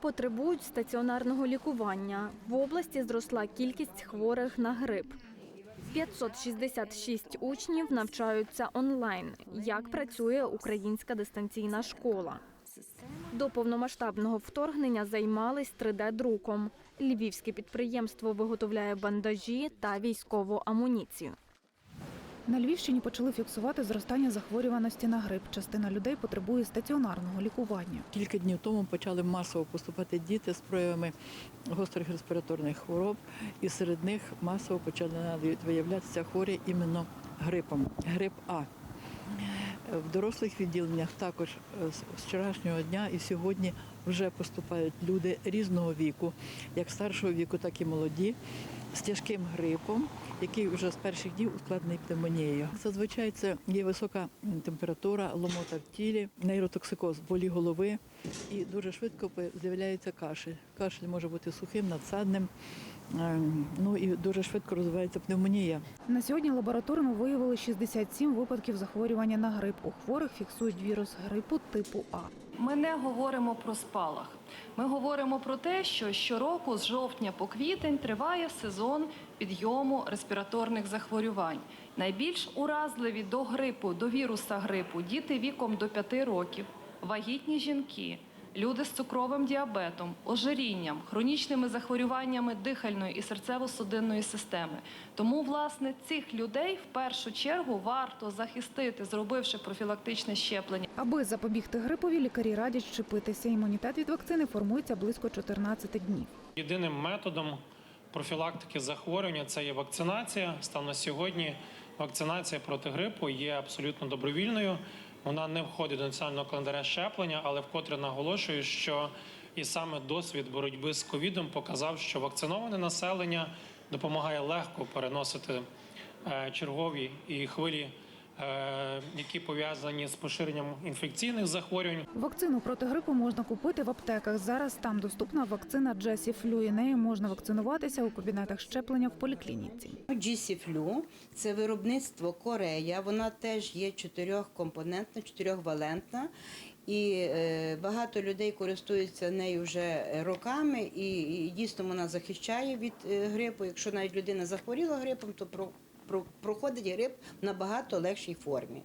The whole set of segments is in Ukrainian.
Потребують стаціонарного лікування. В області зросла кількість хворих на грип. 566 учнів навчаються онлайн. Як працює українська дистанційна школа? До повномасштабного вторгнення займались 3D-друком. Львівське підприємство виготовляє бандажі та військову амуніцію. На Львівщині почали фіксувати зростання захворюваності на грип. Частина людей потребує стаціонарного лікування. Кілька днів тому почали масово поступати діти з проявами гострих респіраторних хвороб, і серед них масово почали виявлятися хворі іменно грипом, грип А. В дорослих відділеннях також е, з вчорашнього дня і сьогодні вже поступають люди різного віку, як старшого віку, так і молоді, з тяжким грипом, який вже з перших днів ускладнений пневмонією. Зазвичай це є висока температура, ломота в тілі, нейротоксикоз, болі голови, і дуже швидко з'являється кашель. Кашель може бути сухим, надсадним, ем, ну і дуже швидко розвивається пневмонія. На сьогодні лабораторно виявили 67 випадків захворювання на грип. У хворих фіксують вірус грипу типу А. Ми не говоримо про спалах. Ми говоримо про те, що щороку з жовтня по квітень триває сезон підйому респіраторних захворювань. Найбільш уразливі до грипу, до віруса грипу діти віком до 5 років, вагітні жінки, люди з цукровим діабетом, ожирінням, хронічними захворюваннями дихальної і серцево-судинної системи. Тому, власне, цих людей в першу чергу варто захистити, зробивши профілактичне щеплення. Аби запобігти грипові, лікарі радять щепитися. Імунітет від вакцини формується близько 14 днів. Єдиним методом профілактики захворювання це є вакцинація. Станом на сьогодні вакцинація проти грипу є абсолютно добровільною. Вона не входить до національного календаря щеплення, але вкотре наголошую, що і саме досвід боротьби з ковідом показав, що вакциноване населення допомагає легко переносити е, чергові і хвилі, які пов'язані з поширенням інфекційних захворювань. Вакцину проти грипу можна купити в аптеках. Зараз там доступна вакцина Джесіфлю. І нею можна вакцинуватися у кабінетах щеплення в поліклініці. Джісіфлю це виробництво Корея. Вона теж є чотирьохкомпонентна, чотирьохвалентна. І е, багато людей користуються нею вже роками, і, і дійсно вона захищає від е, грипу. Якщо навіть людина захворіла грипом, то про, проходить грип в набагато легшій формі.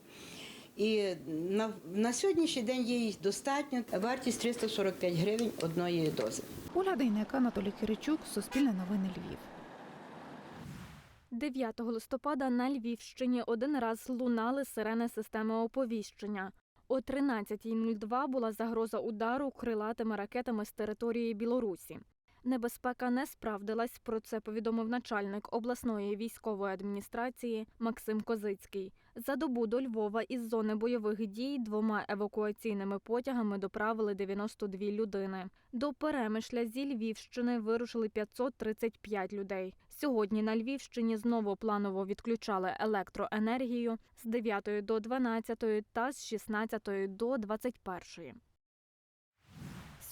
І на, на сьогоднішній день є її достатньо. Вартість 345 гривень одної дози. Ольга Дейнека, Анатолій Киричук, Суспільне новини Львів. 9 листопада на Львівщині один раз лунали сирени системи оповіщення. О 13.02 була загроза удару крилатими ракетами з території Білорусі. Небезпека не справдилась. Про це повідомив начальник обласної військової адміністрації Максим Козицький. За добу до Львова із зони бойових дій двома евакуаційними потягами доправили 92 людини. До Перемишля зі Львівщини вирушили 535 людей. Сьогодні на Львівщині знову планово відключали електроенергію з 9 до 12 та з 16 до 21.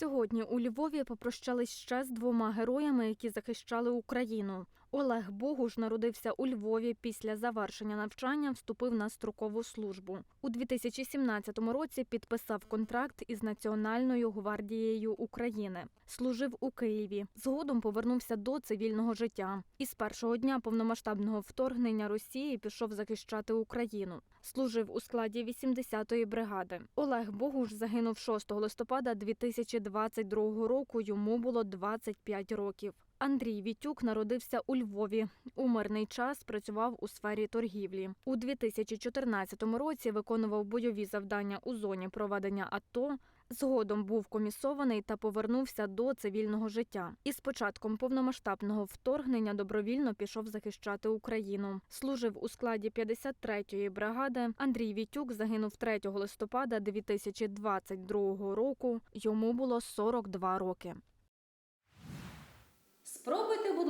Сьогодні у Львові попрощались ще з двома героями, які захищали Україну. Олег Богуш народився у Львові. Після завершення навчання вступив на строкову службу. У 2017 році підписав контракт із Національною гвардією України. Служив у Києві. Згодом повернувся до цивільного життя. І з першого дня повномасштабного вторгнення Росії пішов захищати Україну. Служив у складі 80-ї бригади. Олег Богуш загинув 6 листопада 2022 року. Йому було 25 років. Андрій Вітюк народився у Львові. У мирний час працював у сфері торгівлі. У 2014 році виконував бойові завдання у зоні проведення АТО. Згодом був комісований та повернувся до цивільного життя. І з початком повномасштабного вторгнення добровільно пішов захищати Україну. Служив у складі 53-ї бригади. Андрій Вітюк загинув 3 листопада 2022 року. Йому було 42 роки.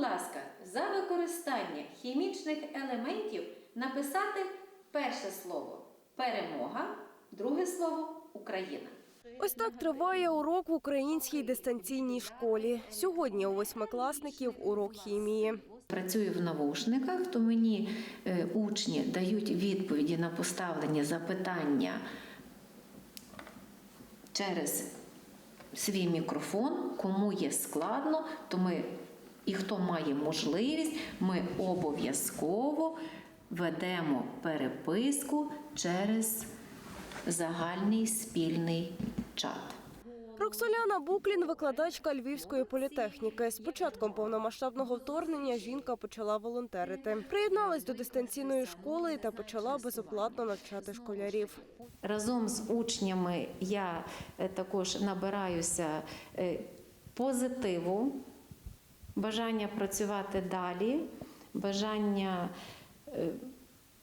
Ласка, за використання хімічних елементів написати перше слово перемога, друге слово Україна. Ось так триває урок в українській дистанційній школі. Сьогодні у восьмикласників урок хімії. Працюю в навушниках, то мені е, учні дають відповіді на поставлені запитання через свій мікрофон, кому є складно, то ми і хто має можливість, ми обов'язково ведемо переписку через загальний спільний чат. Роксоляна Буклін, викладачка Львівської політехніки. З початком повномасштабного вторгнення жінка почала волонтерити. Приєдналась до дистанційної школи та почала безоплатно навчати школярів. Разом з учнями я е, також набираюся е, позитиву, бажання працювати далі, бажання е,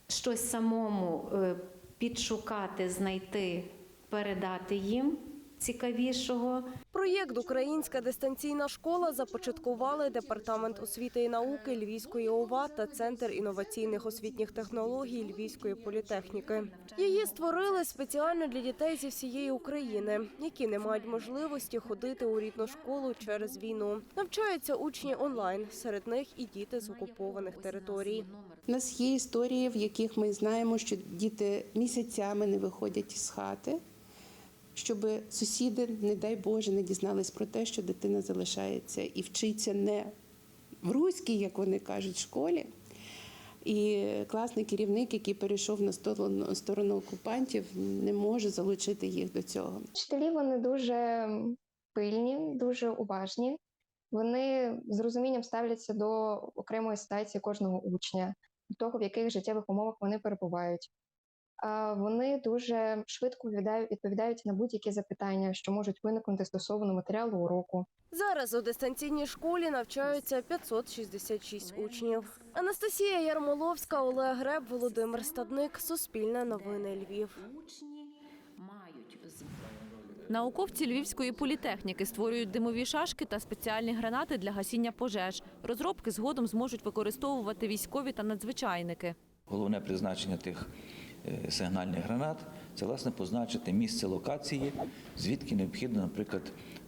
щось самому е, підшукати, знайти, передати їм цікавішого. Проєкт Українська дистанційна школа започаткували департамент освіти і науки Львівської ОВА та Центр інноваційних освітніх технологій Львівської політехніки. Її створили спеціально для дітей зі всієї України, які не мають можливості ходити у рідну школу через війну. Навчаються учні онлайн, серед них і діти з окупованих територій. У нас є історії, в яких ми знаємо, що діти місяцями не виходять із хати, щоб сусіди, не дай Боже, не дізнались про те, що дитина залишається і вчиться не в руській, як вони кажуть, школі. І класний керівник, який перейшов на сторону, окупантів, не може залучити їх до цього. Вчителі вони дуже пильні, дуже уважні. Вони з розумінням ставляться до окремої ситуації кожного учня, до того, в яких життєвих умовах вони перебувають. Вони дуже швидко відповідають, відповідають на будь-які запитання, що можуть виникнути стосовно матеріалу уроку. Зараз у дистанційній школі навчаються 566 учнів. Анастасія Ярмоловська, Олег Греб, Володимир Стадник. Суспільне новини Львів. Учні мають Науковці Львівської політехніки створюють димові шашки та спеціальні гранати для гасіння пожеж. Розробки згодом зможуть використовувати військові та надзвичайники. Головне призначення тих сигнальних гранат це власне позначити місце локації, звідки необхідно, наприклад,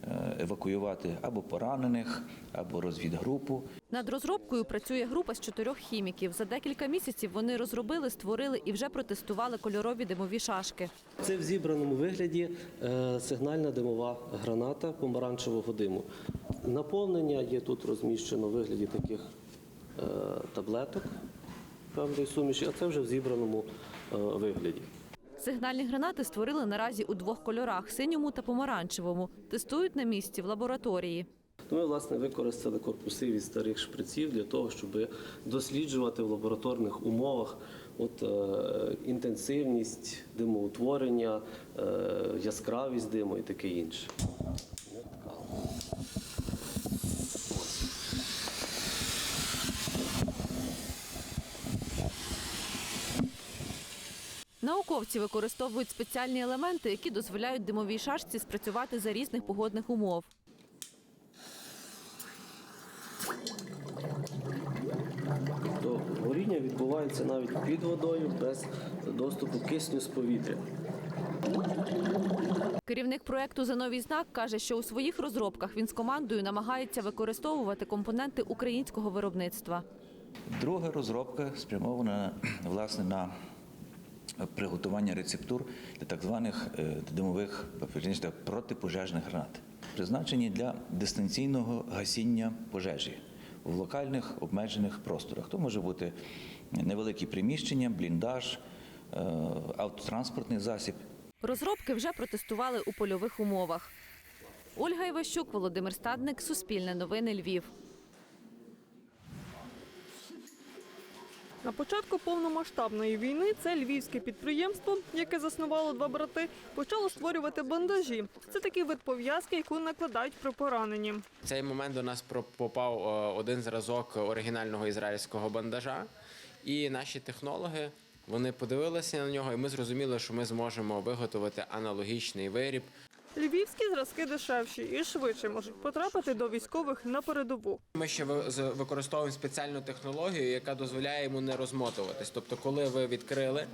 е, евакуювати або поранених, або розвідгрупу. Над розробкою працює група з чотирьох хіміків. За декілька місяців вони розробили, створили і вже протестували кольорові димові шашки. Це в зібраному вигляді е, сигнальна димова граната помаранчевого диму. Наповнення є тут розміщено в вигляді таких е, таблеток певної суміші, а це вже в зібраному е, вигляді. Сигнальні гранати створили наразі у двох кольорах синьому та помаранчевому. Тестують на місці в лабораторії. Ми власне використали корпуси від старих шприців для того, щоб досліджувати в лабораторних умовах от, е, інтенсивність димоутворення, е, яскравість диму і таке інше. Науковці використовують спеціальні елементи, які дозволяють димовій шашці спрацювати за різних погодних умов. То горіння відбувається навіть під водою без доступу кисню з повітря. Керівник проекту за новий знак каже, що у своїх розробках він з командою намагається використовувати компоненти українського виробництва. Друга розробка спрямована власне на приготування рецептур для так званих е, димових протипожежних гранат, призначені для дистанційного гасіння пожежі в локальних обмежених просторах. То може бути невеликі приміщення, бліндаж, е, автотранспортний засіб. Розробки вже протестували у польових умовах. Ольга Іващук, Володимир Стадник, Суспільне новини Львів. На початку повномасштабної війни це львівське підприємство, яке заснувало два брати, почало створювати бандажі. Це такий вид пов'язки, яку накладають при пораненні. В цей момент до нас попав е, один зразок оригінального ізраїльського бандажа, і наші технологи вони подивилися на нього, і ми зрозуміли, що ми зможемо виготовити аналогічний виріб. Львівські зразки дешевші і швидше можуть потрапити до військових на передову. Ми ще використовуємо спеціальну технологію, яка дозволяє йому не розмотуватись. Тобто, коли ви відкрили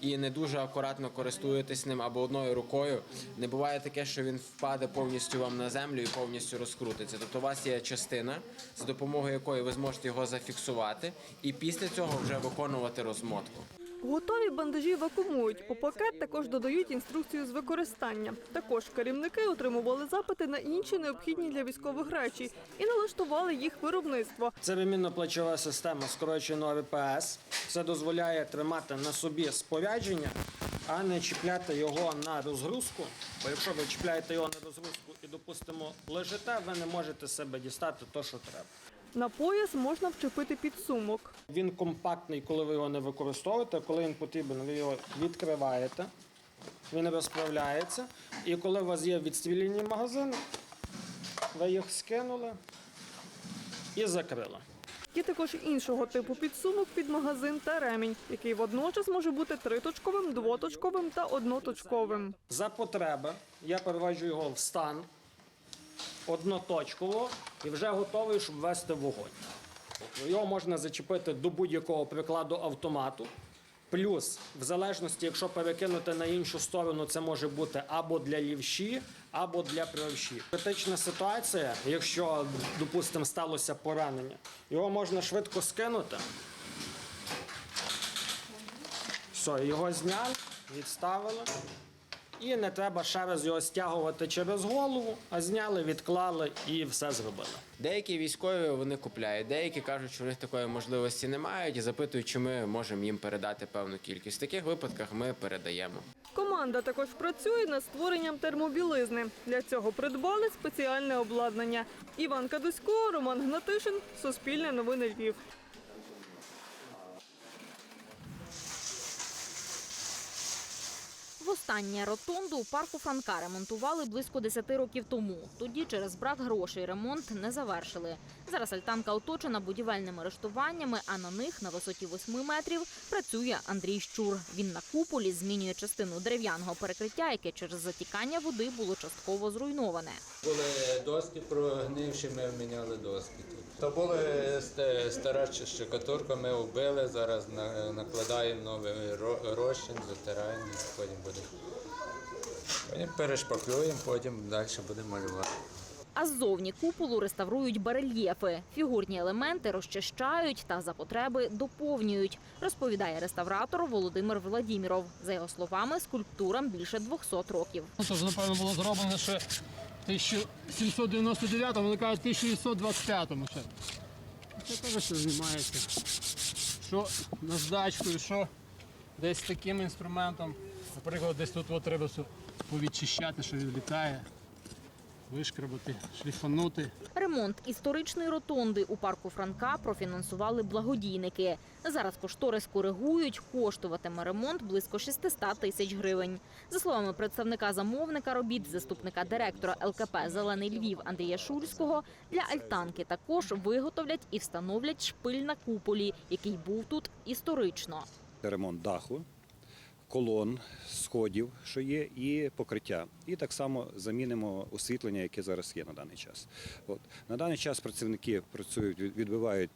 і не дуже акуратно користуєтесь ним або одною рукою, не буває таке, що він впаде повністю вам на землю і повністю розкрутиться. Тобто, у вас є частина, за допомогою якої ви зможете його зафіксувати, і після цього вже виконувати розмотку. Готові бандажі вакуумують. По пакет також додають інструкцію з використання. Також керівники отримували запити на інші необхідні для військових речі і налаштували їх виробництво. Це вимінно-плечова система, скорочено ВПС. Це дозволяє тримати на собі спорядження, а не чіпляти його на розгрузку. Бо якщо ви чіпляєте його на розгрузку і, допустимо, лежите, ви не можете себе дістати те, що треба. На пояс можна вчепити підсумок. Він компактний, коли ви його не використовуєте. Коли він потрібен, ви його відкриваєте, він розправляється. І коли у вас є відстріляні магазини, ви їх скинули і закрили. Є також іншого типу підсумок під магазин та ремінь, який водночас може бути триточковим, двоточковим та одноточковим. За потреби я переводжу його в стан одноточково і вже готовий, щоб вести вогонь. Його можна зачепити до будь-якого прикладу автомату. Плюс, в залежності, якщо перекинути на іншу сторону, це може бути або для лівші, або для правші. Критична ситуація, якщо, допустимо, сталося поранення, його можна швидко скинути. Все, його зняли, відставили. І не треба ще раз його стягувати через голову, а зняли, відклали і все зробили. Деякі військові вони купляють, деякі кажуть, що у них такої можливості не мають і запитують, чи ми можемо їм передати певну кількість. В таких випадках ми передаємо. Команда також працює над створенням термобілизни. Для цього придбали спеціальне обладнання. Іван Кадусько, Роман Гнатишин, Суспільне новини Львів. Востаннє ротонду у парку Франка ремонтували близько 10 років тому. Тоді через брак грошей ремонт не завершили. Зараз альтанка оточена будівельними арештуваннями, а на них на висоті 8 метрів працює Андрій Щур. Він на куполі змінює частину дерев'яного перекриття, яке через затікання води було частково зруйноване. Були доски прогнивші, ми міняли доски тут. То були ст- стара штукатурка, ми вбили, зараз накладаємо новий розчин, затираємо, потім буде. Потім перешпаклюємо, потім далі будемо малювати. А ззовні куполу реставрують барельєфи. Фігурні елементи розчищають та за потреби доповнюють, розповідає реставратор Володимир Владіміров. За його словами, скульптурам більше 200 років. Ну, Це ж, напевно, було зроблено ще 1799, вони кажуть, 1825 ще. Це теж що знімається. Що на здачку, що десь таким інструментом. Наприклад, десь тут от треба повідчищати, що відлітає, вишкрабати, шліфанути. Ремонт історичної ротонди у парку Франка профінансували благодійники. Зараз кошторис коригують, коштуватиме ремонт близько 600 тисяч гривень. За словами представника замовника робіт, заступника директора ЛКП Зелений Львів Андрія Шульського, для альтанки також виготовлять і встановлять шпиль на куполі, який був тут історично. ремонт даху, колон, сходів, що є, і покриття. І так само замінимо освітлення, яке зараз є на даний час. От. На даний час працівники працюють, відбивають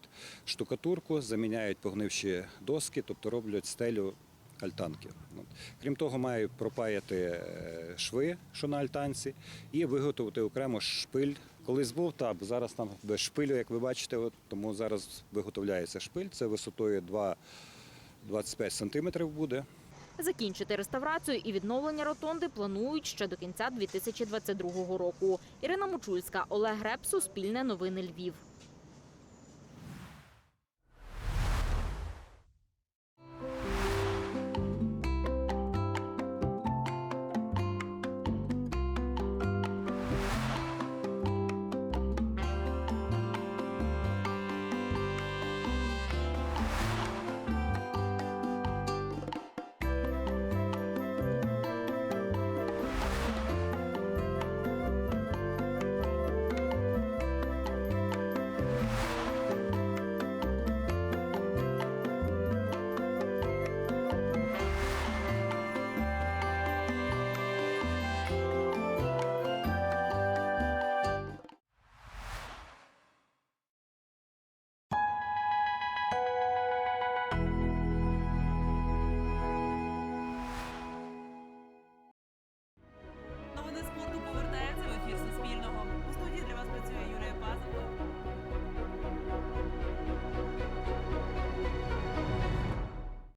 штукатурку, заміняють погнивші доски, тобто роблять стелю альтанки. От. Крім того, мають пропаяти е, шви, що на альтанці, і виготовити окремо шпиль. Колись був таб, зараз там без шпилю, як ви бачите, от, тому зараз виготовляється шпиль. Це висотою 2 25 сантиметрів буде. Закінчити реставрацію і відновлення ротонди планують ще до кінця 2022 року. Ірина Мочульська, Олег Греб, Суспільне новини Львів.